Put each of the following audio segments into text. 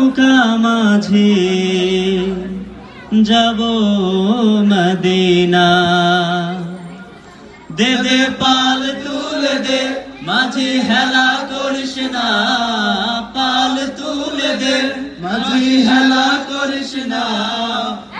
নৌকা মাঝে যাব মদিনা। দেবে পাল তুলে দে, মাঝে হেলা করিস না। পাল তুলে দে, মাঝে হেলা করিস না।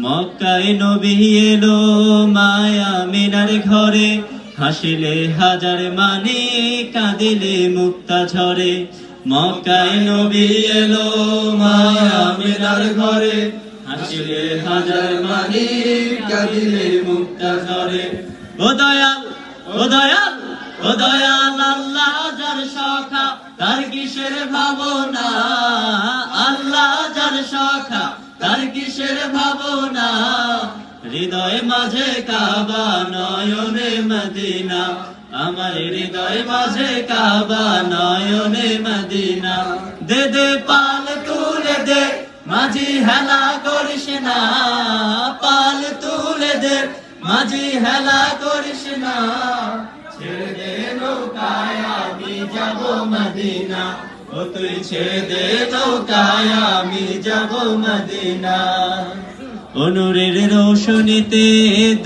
মক্কায় নবী এলো মায়া মিনার ঘরে। হাসিলে হাজার মানে কাঁদিলে মুক্তা ঝরে। মক্কায় নবী এলো মায়া মিনার ঘরে। হাসিলে হাজার মানে কাঁদিলে মুক্তা ঝরে। ও দয়াল ও দয়াল ও দয়াল আল্লাহ যার সখা তার কিসের ভাবনা? তার কিসের ভাবনা? হৃদয় মাঝে কাবা, নয়নে মদিনা। আমার হৃদয় মাঝে কাবা, নয়নে মদিনা। দে দে, পাল তুলে দে, মাঝি হেলা করিস না। পাল তুলে দে, মাঝি হেলা করিস না। ছেড়ে দে নৌকায়, আমি যাব মদিনা। ও ছেড়ে নৌকায় আমি যাব মদিনা। অনুরের রোশনীতে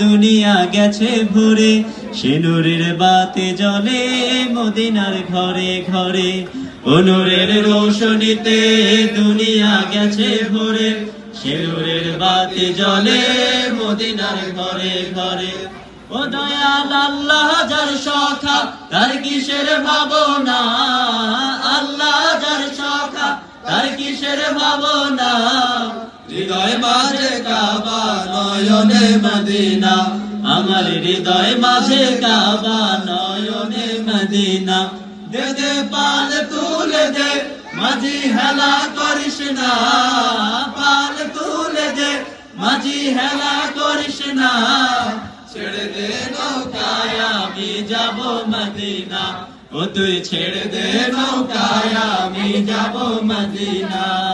দুনিয়া গেছে ভরে সে নূরের বাতে জলে মদিনার ঘরে ঘরে। অনুরের রোশনীতে দুনিয়া গেছে ভরে সে বাতে জলে মদিনার ঘরে ঘরে। ও দয়াল আল্লাহ, যার সখা তার কিসের ভাবনা? হৃদয় মাঝে নয়নে মদিনা। আমার হৃদয় মাঝে কাবা, নয়নে মদিনা। দে দে, পাল তুলে দে, মাঝি হেলা করিস না। পাল তুলে দে, মাঝি হেলা করিস না। ছেড়ে দে নৌকায়, আমি যাব মদিনা। ও তুই ছেড়ে দে নৌকায়, আমি যাব মদিনা।